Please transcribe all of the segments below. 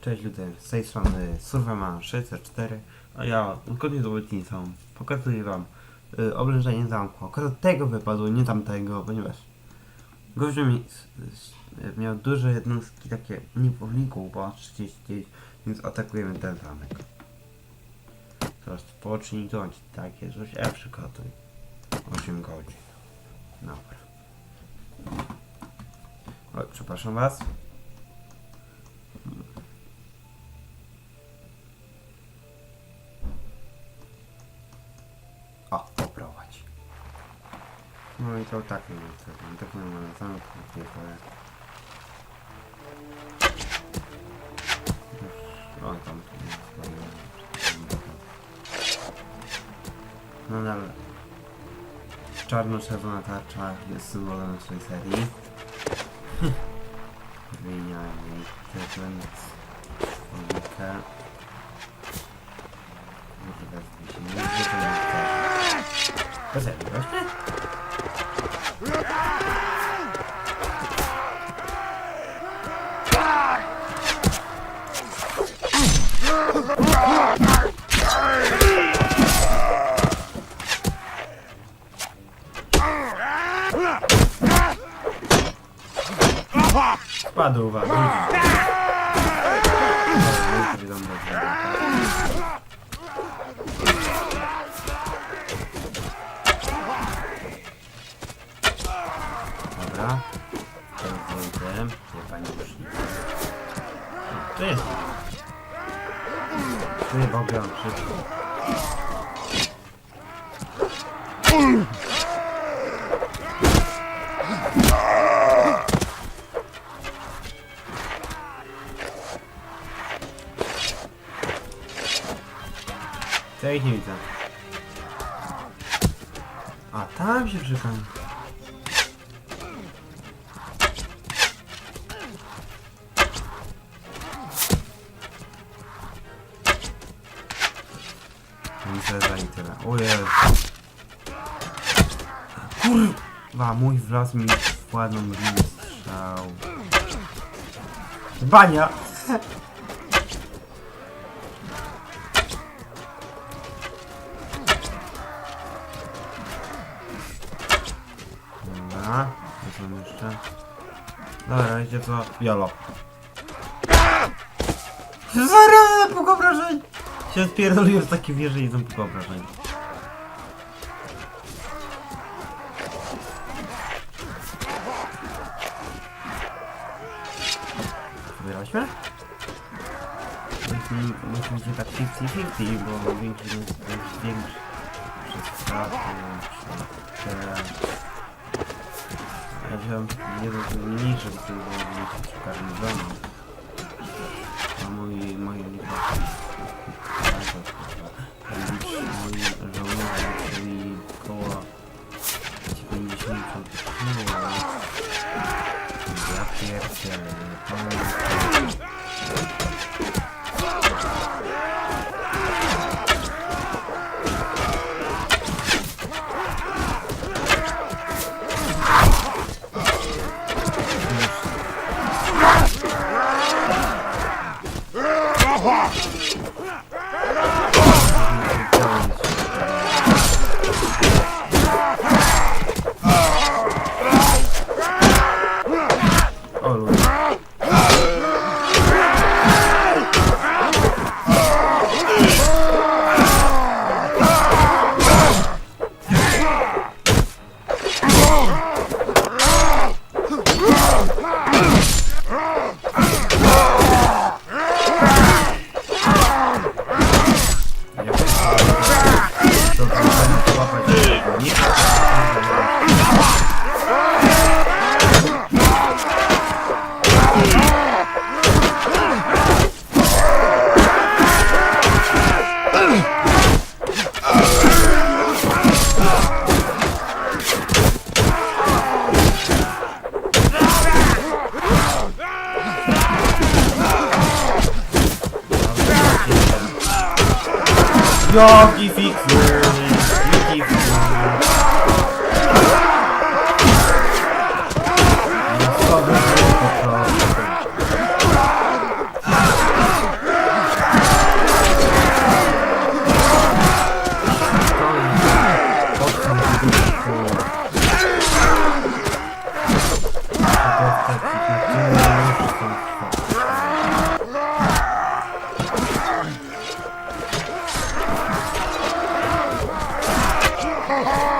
Cześć ludzie, z tej strony Surveman 604, a ja zgodnie z obietnicą pokazuję wam y, oblężenie zamku. Akurat tego wypadło, nie tamtego, ponieważ gościu mi miał duże jednostki takie niewolników, bo aż 39, więc atakujemy ten zamek. Teraz pocznij dąć takie coś, ja przygotuj. 8 godzin. Dobra. Oj, przepraszam was. No i to tak nie. Tak nie ma zamku, nie powiem. O, tam tu. No ale... Czarno-czerwona tarcza jest symbolem naszej serii. Wymieniamy segment, logikę. Może wezmę się nie będzie, to nie Spadł wam, ludzi. Dobra, Dobra. To wejdę. Nie pani już nie. To jest. Tu jest ogień szybko. To ich nie widzę. A tam się przykam. Że i tyle. O Jezu. Kurwa, mój wlazł mi w ładną linię strzał. Bania! Dobra, co tam jeszcze? Dobra, wiecie co? Jolo. Zaraz, pół obrażeń! Się spierdoliłem z takiej wieży i są pół obrażeń. Musimy się tak 50-50, bo większy jest większy przez straty, przez. Ja wziąłem jeden z mniejszych, tego mniejszych szukarni A mój, moi moi żołnierze czyli koło 90 kilo. Ja pierdzielę, to jest... będę złapać Ha ha!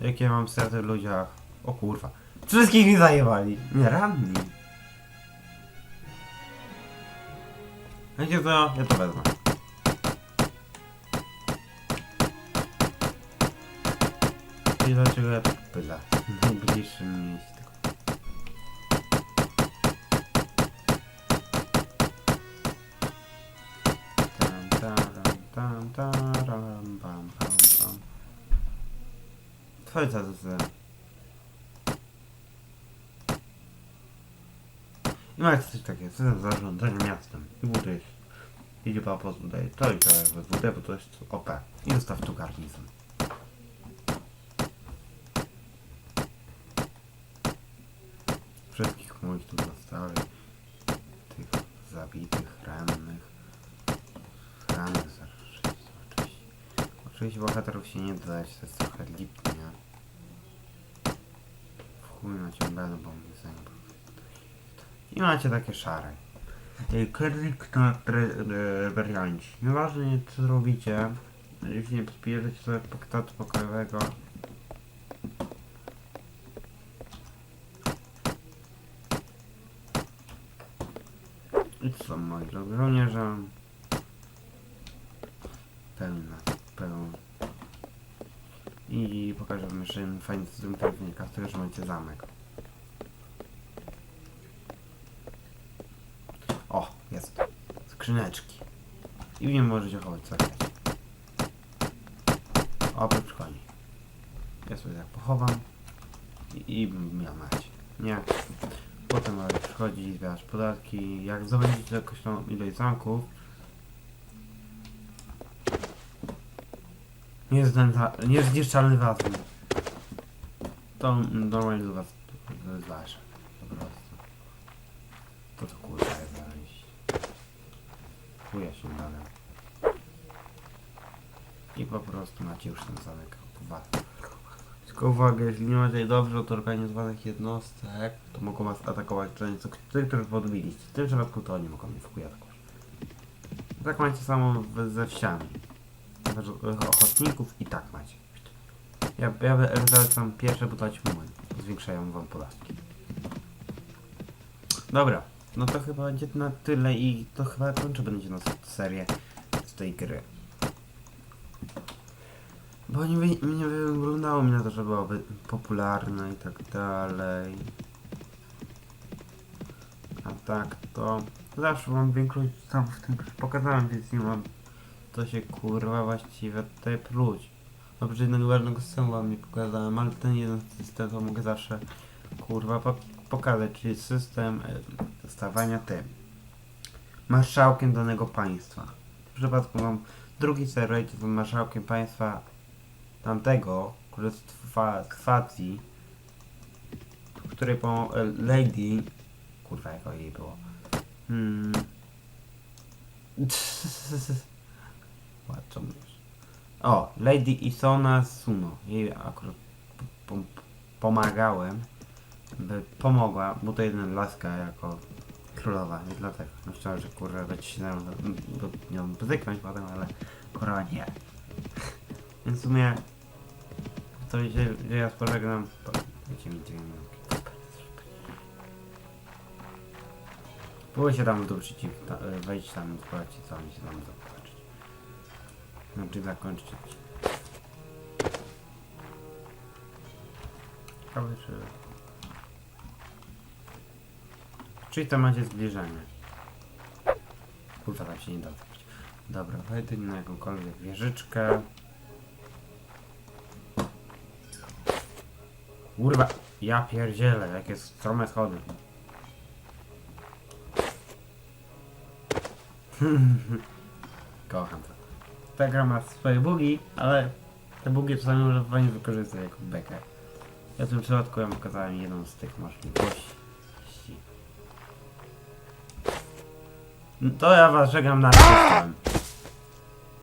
Jakie mam straty w ludziach? O kurwa. Wszystkich mi zajebali. Nie, ranni. Wiecie co? Ja to wezmę. I dlaczego ja tak pylę? W najbliższym miejscu. Tam, taram, tam, taram, Twoje zazyzy. I macie coś takiego, system zarządzania miastem. I budujesz. Idzie po prostu daje to i to jakby WD, bo to jest OP. I zostaw tu garnizon. Wszystkich moich tu zostawię. Tych zabitych, rannych. Rannych zawsze oczywiście. Bohaterów się nie dodać, to jest trochę lipnie. I macie takie szare. Krytyk na rebelianci. Nieważne co zrobicie, jeśli nie podbierzecie sobie paktatu pokojowego, I co moi drodzy żołnierze? Pełna, pełna. I pokażę wam jeszcze jeden fajny system trafnika, z tego, że macie zamek. O, jest. Skrzyneczki. I w nie możecie chować co. Oprócz koni. Ja sobie tak pochowam. I, i ja macie. Nie. Potem przychodzi, zbierasz podatki. Jak zdobędziecie jakąś tam ilość zamków, niezdęta- niezniszczalny wazon. To normalnie do was zważ. Po prostu. To to kurwa znaleźć. Chuja się dalej. I po prostu macie już ten zamek. Tylko uwaga, jeśli nie macie dobrze zorganizowanych jednostek, to mogą was atakować często tych, których podbiliście. W tym przypadku to oni mogą mnie wkujatkować. Tak macie samo w- ze wsiami. Ochotników i tak macie. Ja, ja zalecam pierwsze budować muły. Zwiększają wam podatki. Dobra, no to chyba będzie na tyle i to chyba kończy będzie nas serię z tej gry. Bo nie, nie wyglądało mi na to, że byłaby popularna i tak dalej. A tak to zawsze mam większość tam w tym pokazałem, więc nie mam to się kurwa właściwie tutaj pluć. Oprócz jednego ważnego systemu wam nie pokazałem, ale ten jeden system to mogę zawsze kurwa po pokazać, czyli system e, stawania tym marszałkiem danego państwa. W przypadku mam drugi serwer, to marszałkiem państwa tamtego królestwa Swacji, w której po e, Lady, kurwa jak jej było, hmm? O, Lady Isona Suno, jej akurat po, po, pomagałem, by pomogła, bo to jedna laska jako królowa, nie dlatego. Myślałem, że kurwa będzie się na do nią bzyknąć potem, ale kurwa nie. Więc w sumie to że, że ja pożegnam, to wiecie mi dwie minutki. Próbuję się tam do e, wejść tam, zobaczcie co oni się tam zobaczyć. Znaczy zakończyć. Czy... Czyli to macie zbliżenie. Kurwa, tam się nie da zrobić. Dobra, wejdę na jakąkolwiek wieżyczkę. Kurwa, ja pierdzielę, jakie strome schody. Kocham to. Ta gra ma swoje bugi, ale te bugi czasami można fajnie wykorzystać jako bekę. Ja w tym przypadku wam pokazałem jedną z tych możliwości. No To ja was żegnam na razie.